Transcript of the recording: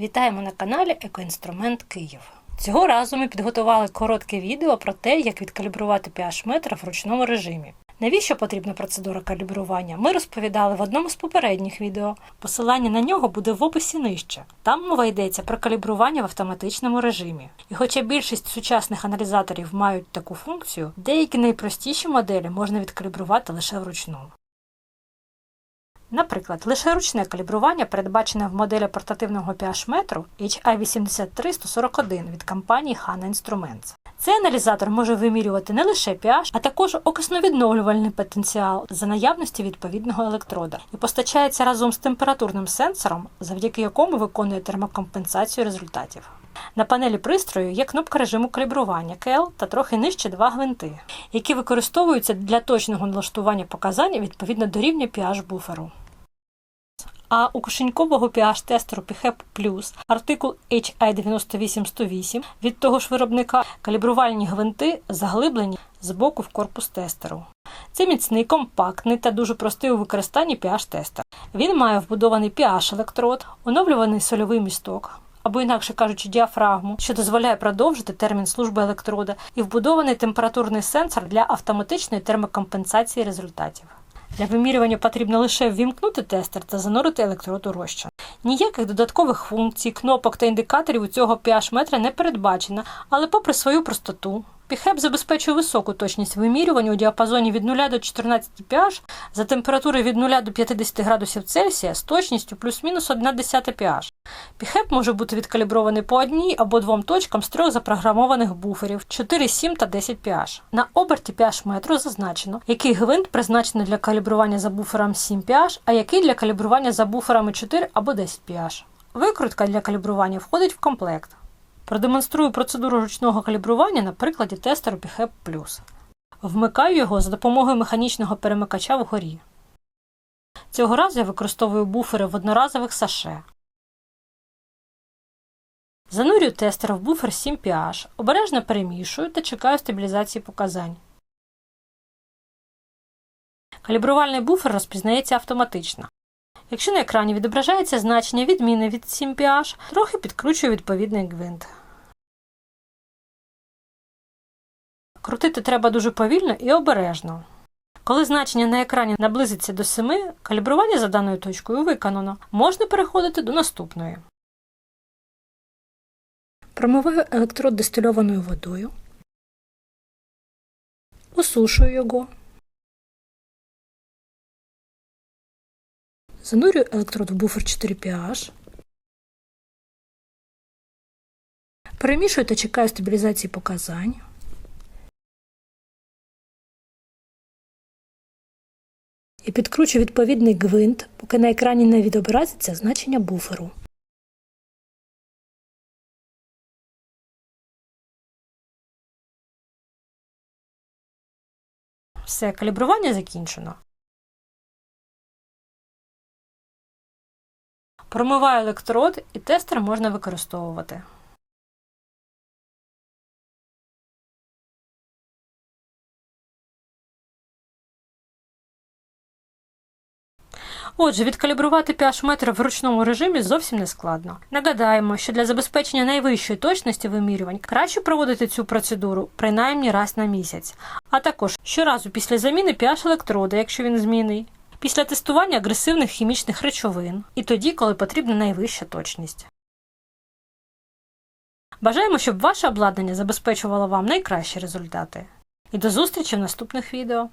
Вітаємо на каналі Екоінструмент Київ. Цього разу ми підготували коротке відео про те, як відкалібрувати pH метр в ручному режимі. Навіщо потрібна процедура калібрування? Ми розповідали в одному з попередніх відео. Посилання на нього буде в описі нижче. Там мова йдеться про калібрування в автоматичному режимі. І хоча більшість сучасних аналізаторів мають таку функцію, деякі найпростіші моделі можна відкалібрувати лише вручну. Наприклад, лише ручне калібрування передбачене в моделі портативного pH-метру HI83141 від компанії HANA Instruments. Цей аналізатор може вимірювати не лише pH, а також окисновідновлювальний потенціал за наявності відповідного електрода і постачається разом з температурним сенсором, завдяки якому виконує термокомпенсацію результатів. На панелі пристрою є кнопка режиму калібрування KL та трохи нижче два гвинти, які використовуються для точного налаштування показань відповідно до рівня pH буферу. А у кишенькового pH-тестеру PHEP Plus артикул HI98108 від того ж виробника калібрувальні гвинти заглиблені з боку в корпус тестеру. Це міцний, компактний та дуже простий у використанні pH-тестер. Він має вбудований pH-електрод, оновлюваний сольовий місток. Або, інакше кажучи, діафрагму, що дозволяє продовжити термін служби електрода, і вбудований температурний сенсор для автоматичної термокомпенсації результатів. Для вимірювання потрібно лише ввімкнути тестер та занурити електрод у розчин. Ніяких додаткових функцій, кнопок та індикаторів у цього pH метра не передбачено, але попри свою простоту, PHEP забезпечує високу точність вимірювання у діапазоні від 0 до 14 pH за температури від 0 до 50 градусів Цельсія з точністю плюс-мінус 1 десята pH. PHEP може бути відкалібрований по одній або двом точкам з трьох запрограмованих буферів 4, 7 та 10 pH. На оберті pH метру зазначено, який гвинт призначений для калібрування за буфером 7 pH, а який для калібрування за буферами 4 або 10 pH. Викрутка для калібрування входить в комплект. Продемонструю процедуру ручного калібрування на прикладі тестеру PHEP Plus. Вмикаю його за допомогою механічного перемикача вгорі. Цього разу я використовую буфери в одноразових саше. Занурюю тестер в буфер 7 pH, обережно перемішую та чекаю стабілізації показань. Калібрувальний буфер розпізнається автоматично. Якщо на екрані відображається значення відміни від 7 pH, трохи підкручую відповідний гвинт. Крутити треба дуже повільно і обережно. Коли значення на екрані наблизиться до 7, калібрування за даною точкою виконано. Можна переходити до наступної. Промиваю електрод дистильованою водою. Осушую його. Занурюю електрод в буфер 4 pH. Перемішую та чекаю стабілізації показань. І підкручую відповідний гвинт, поки на екрані не відобразиться значення буферу. Все, калібрування закінчено. Промиваю електрод і тестер можна використовувати. Отже, відкалібрувати pH метр в ручному режимі зовсім не складно. Нагадаємо, що для забезпечення найвищої точності вимірювань краще проводити цю процедуру принаймні раз на місяць, а також щоразу після заміни pH електрода, якщо він змінний, після тестування агресивних хімічних речовин і тоді, коли потрібна найвища точність. Бажаємо, щоб ваше обладнання забезпечувало вам найкращі результати. І до зустрічі в наступних відео!